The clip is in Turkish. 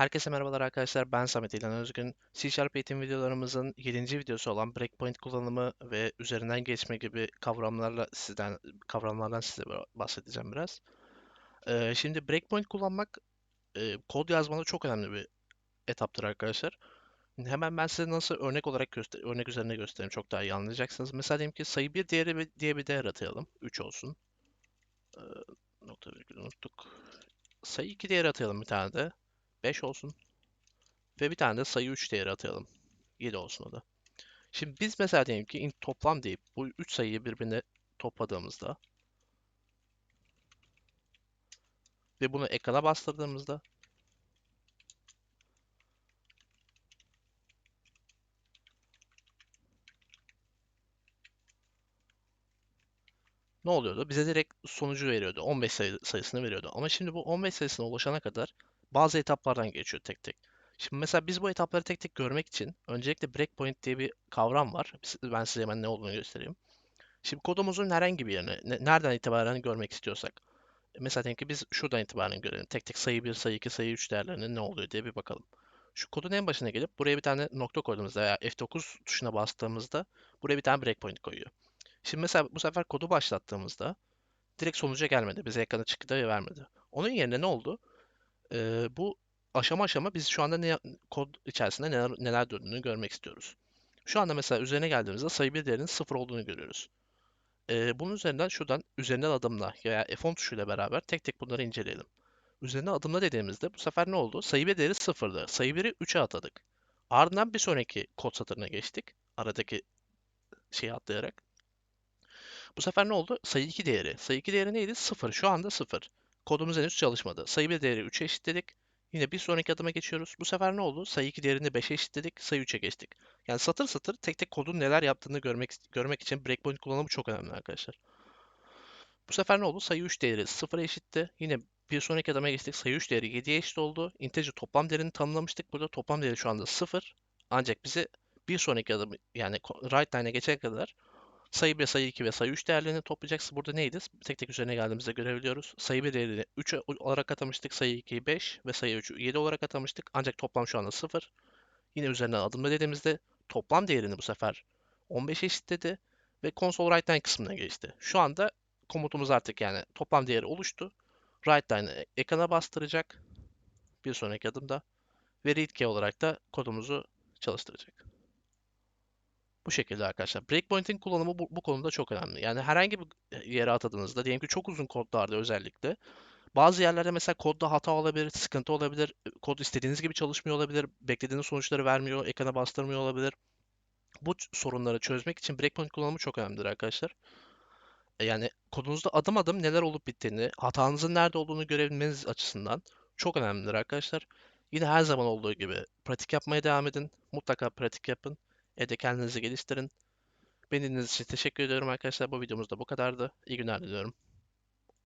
Herkese merhabalar arkadaşlar. Ben Samet İlhan Özgün. C Sharp eğitim videolarımızın 7. videosu olan breakpoint kullanımı ve üzerinden geçme gibi kavramlarla sizden kavramlardan size bahsedeceğim biraz. Ee, şimdi breakpoint kullanmak e, kod yazmada çok önemli bir etaptır arkadaşlar. Hemen ben size nasıl örnek olarak göster örnek üzerine göstereyim. Çok daha iyi anlayacaksınız. Mesela diyelim ki sayı 1 değeri diye bir değer atayalım. 3 olsun. Ee, nokta virgül unuttuk. Sayı 2 değeri atayalım bir tane de. 5 olsun. Ve bir tane de sayı 3 değeri atayalım. 7 olsun o da. Şimdi biz mesela diyelim ki int toplam deyip bu 3 sayıyı birbirine topladığımızda ve bunu ekrana bastırdığımızda ne oluyordu? Bize direkt sonucu veriyordu. 15 sayı, sayısını veriyordu. Ama şimdi bu 15 sayısına ulaşana kadar bazı etaplardan geçiyor tek tek. Şimdi mesela biz bu etapları tek tek görmek için öncelikle breakpoint diye bir kavram var. Ben size hemen ne olduğunu göstereyim. Şimdi kodumuzun herhangi bir yerine, nereden itibaren görmek istiyorsak. Mesela diyelim ki biz şuradan itibaren görelim. Tek tek sayı 1, sayı 2, sayı 3 değerlerinin ne oluyor diye bir bakalım. Şu kodun en başına gelip buraya bir tane nokta koyduğumuzda veya F9 tuşuna bastığımızda buraya bir tane breakpoint koyuyor. Şimdi mesela bu sefer kodu başlattığımızda direkt sonuca gelmedi. Bize ekrana çıktı ve vermedi. Onun yerine ne oldu? Ee, bu aşama aşama biz şu anda ne, kod içerisinde neler, neler döndüğünü görmek istiyoruz. Şu anda mesela üzerine geldiğimizde sayı bir değerinin sıfır olduğunu görüyoruz. Ee, bunun üzerinden şuradan üzerinden adımla veya F10 tuşuyla beraber tek tek bunları inceleyelim. Üzerine adımla dediğimizde bu sefer ne oldu? Sayı bir değeri sıfırdı. Sayı 1'i 3'e atadık. Ardından bir sonraki kod satırına geçtik. Aradaki şeyi atlayarak. Bu sefer ne oldu? Sayı 2 değeri. Sayı 2 değeri neydi? 0. Şu anda 0. Kodumuz henüz çalışmadı. Sayı 1 değeri 3'e eşitledik. Yine bir sonraki adıma geçiyoruz. Bu sefer ne oldu? Sayı 2 değerini 5'e eşitledik. Sayı 3'e geçtik. Yani satır satır tek tek kodun neler yaptığını görmek görmek için breakpoint kullanımı çok önemli arkadaşlar. Bu sefer ne oldu? Sayı 3 değeri 0'a eşitti. Yine bir sonraki adıma geçtik. Sayı 3 değeri 7'ye eşit oldu. Integer toplam değerini tanımlamıştık. Burada toplam değeri şu anda 0. Ancak bize bir sonraki adım yani write line'e geçene kadar Sayı 1, sayı 2 ve sayı 3 değerlerini toplayacağız. Burada neydi? Tek tek üzerine geldiğimizde görebiliyoruz. Sayı 1 değerini 3 olarak atamıştık. Sayı 2'yi 5 ve sayı 3'ü 7 olarak atamıştık. Ancak toplam şu anda 0. Yine üzerinden adımla dediğimizde toplam değerini bu sefer 15 eşitledi ve console write kısmına geçti. Şu anda komutumuz artık yani toplam değeri oluştu. Write line'ı ekrana bastıracak bir sonraki adımda ve read key olarak da kodumuzu çalıştıracak. Bu şekilde arkadaşlar. Breakpoint'in kullanımı bu, bu konuda çok önemli. Yani herhangi bir yere atadığınızda, diyelim ki çok uzun kodlarda özellikle, bazı yerlerde mesela kodda hata olabilir, sıkıntı olabilir, kod istediğiniz gibi çalışmıyor olabilir, beklediğiniz sonuçları vermiyor, ekrana bastırmıyor olabilir. Bu sorunları çözmek için breakpoint kullanımı çok önemlidir arkadaşlar. E, yani kodunuzda adım adım neler olup bittiğini, hatanızın nerede olduğunu görebilmeniz açısından çok önemlidir arkadaşlar. Yine her zaman olduğu gibi pratik yapmaya devam edin. Mutlaka pratik yapın. Evde kendinizi geliştirin. Beni dinlediğiniz için teşekkür ediyorum arkadaşlar. Bu videomuz da bu kadardı. İyi günler diliyorum.